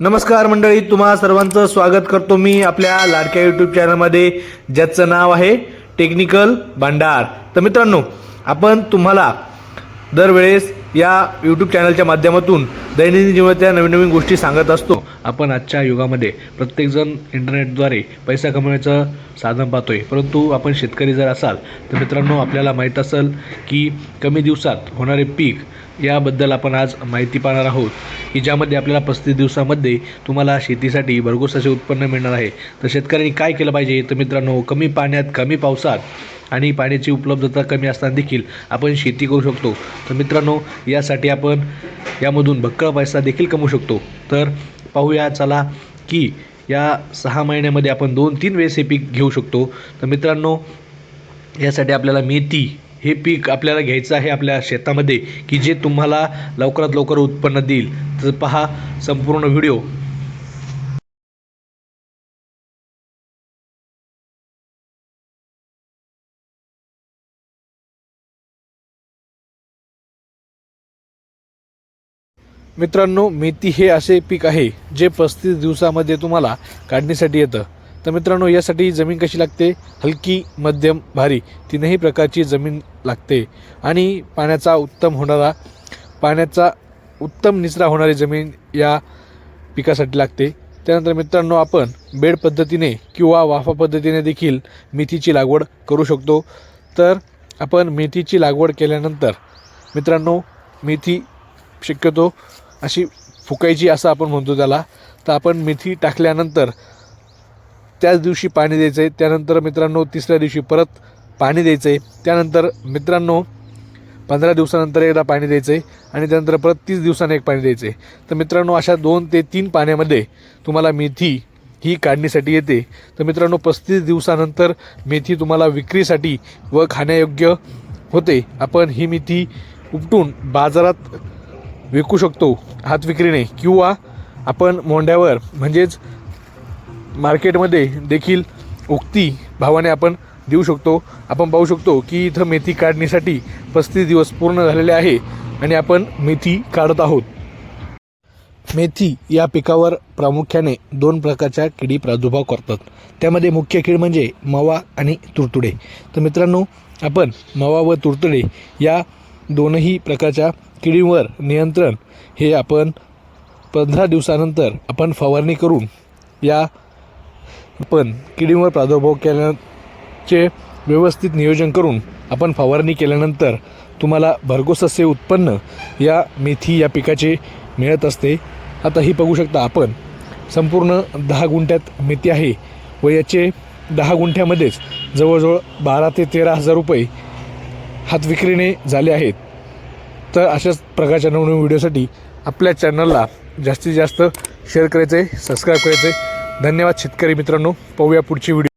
नमस्कार मंडळी तुम्हा सर्वांचं स्वागत करतो मी आपल्या लाडक्या युट्यूब चॅनलमध्ये ज्याचं नाव आहे टेक्निकल भांडार तर मित्रांनो आपण तुम्हाला दरवेळेस या यूट्यूब चॅनलच्या माध्यमातून दैनंदिन जीवनातल्या नवीन नवीन गोष्टी सांगत असतो. आपण आजच्या युगामध्ये प्रत्येकजण इंटरनेटद्वारे पैसा कमवण्याचं साधन पाहतो आहे परंतु आपण शेतकरी जर असाल तर मित्रांनो आपल्याला माहीत असेल की कमी दिवसात होणारे पीक याबद्दल आपण आज माहिती पाहणार आहोत की ज्यामध्ये आपल्याला पस्तीस दिवसामध्ये तुम्हाला शेतीसाठी भरघोस असे उत्पन्न मिळणार आहे. तर शेतकऱ्यांनी काय केलं पाहिजे? तर मित्रांनो कमी पाण्यात कमी पावसात आणि पाण्याची उपलब्धता कमी असताना देखील आपण शेती करू शकतो. तर मित्रांनो यासाठी आपण यामधून भक्कळ पैसा देखील कमवू शकतो. तर पाहूया चला की या सहा महिन्यामध्ये आपण दोन तीन वेळेस हे पीक घेऊ शकतो. तर मित्रांनो यासाठी आपल्याला मेथी हे पीक आपल्याला घ्यायचं आहे आपल्या शेतामध्ये की जे तुम्हाला लवकरात लवकर उत्पन्न देईल. तर पहा संपूर्ण व्हिडिओ. मित्रांनो मेथी हे असे पीक आहे जे पस्तीस दिवसामध्ये तुम्हाला काढणीसाठी येतं. तर मित्रांनो यासाठी जमीन कशी लागते? हलकी मध्यम भारी तीनही प्रकारची जमीन लागते. आणि पाण्याचा उत्तम होणारा पाण्याचा उत्तम निचरा होणारी जमीन या पिकासाठी लागते. त्यानंतर मित्रांनो आपण बेड पद्धतीने किंवा वाफा पद्धतीने देखील मेथीची लागवड करू शकतो. तर आपण मेथीची लागवड केल्यानंतर मित्रांनो मेथी शक्यतो अशी फुकायची असं आपण म्हणतो त्याला. तर आपण मेथी टाकल्यानंतर त्याच दिवशी पाणी द्यायचं आहे त्यानंतर मित्रांनो तिसऱ्या दिवशी परत पाणी द्यायचं आहे त्यानंतर मित्रांनो पंधरा दिवसानंतर एकदा पाणी द्यायचं आहे आणि त्यानंतर परत तीस दिवसाने एक पाणी द्यायचं आहे तर मित्रांनो अशा दोन ते तीन पाण्यामध्ये तुम्हाला मेथी ही काढणीसाठी येते. तर मित्रांनो पस्तीस दिवसानंतर मेथी तुम्हाला विक्रीसाठी व खाण्यायोग्य होते. आपण ही मेथी उपटून बाजारात विकू शकतो हात विक्रीने किंवा आपण मोंड्यावर म्हणजेच मार्केटमध्ये देखील उक्ती भावाने आपण देऊ शकतो. आपण पाहू शकतो की इथं मेथी काढणीसाठी पस्तीस दिवस पूर्ण झालेले आहे आणि आपण मेथी काढत आहोत. मेथी या पिकावर प्रामुख्याने दोन प्रकारच्या किडी प्रादुर्भाव करतात. त्यामध्ये मुख्य कीड म्हणजे मवा आणि तुरतुडे. तर मित्रांनो आपण मवा व तुरतुडे या दोनही प्रकारच्या किडींवर नियंत्रण हे आपण पंधरा दिवसानंतर आपण फवारणी करून या आपण किडींवर प्रादुर्भाव केल्याचे व्यवस्थित नियोजन करून आपण फवारणी केल्यानंतर तुम्हाला भरघोस असे उत्पन्न या मेथी या पिकाचे मिळत असते. आता ही बघू शकता आपण. संपूर्ण दहा गुंठ्यात मेथी आहे व याचे दहा गुंठ्यामध्येच जवळजवळ बारा ते तेरा हजार रुपये हात विक्रीने झाले आहेत. तर अशाच प्रकारच्या नवनवीन व्हिडिओसाठी आपल्या चॅनलला जास्तीत जास्त शेअर करायचे सबस्क्राईब करायचे धन्यवाद शेतकरी मित्रांनो. पाहूया पुढची व्हिडिओ.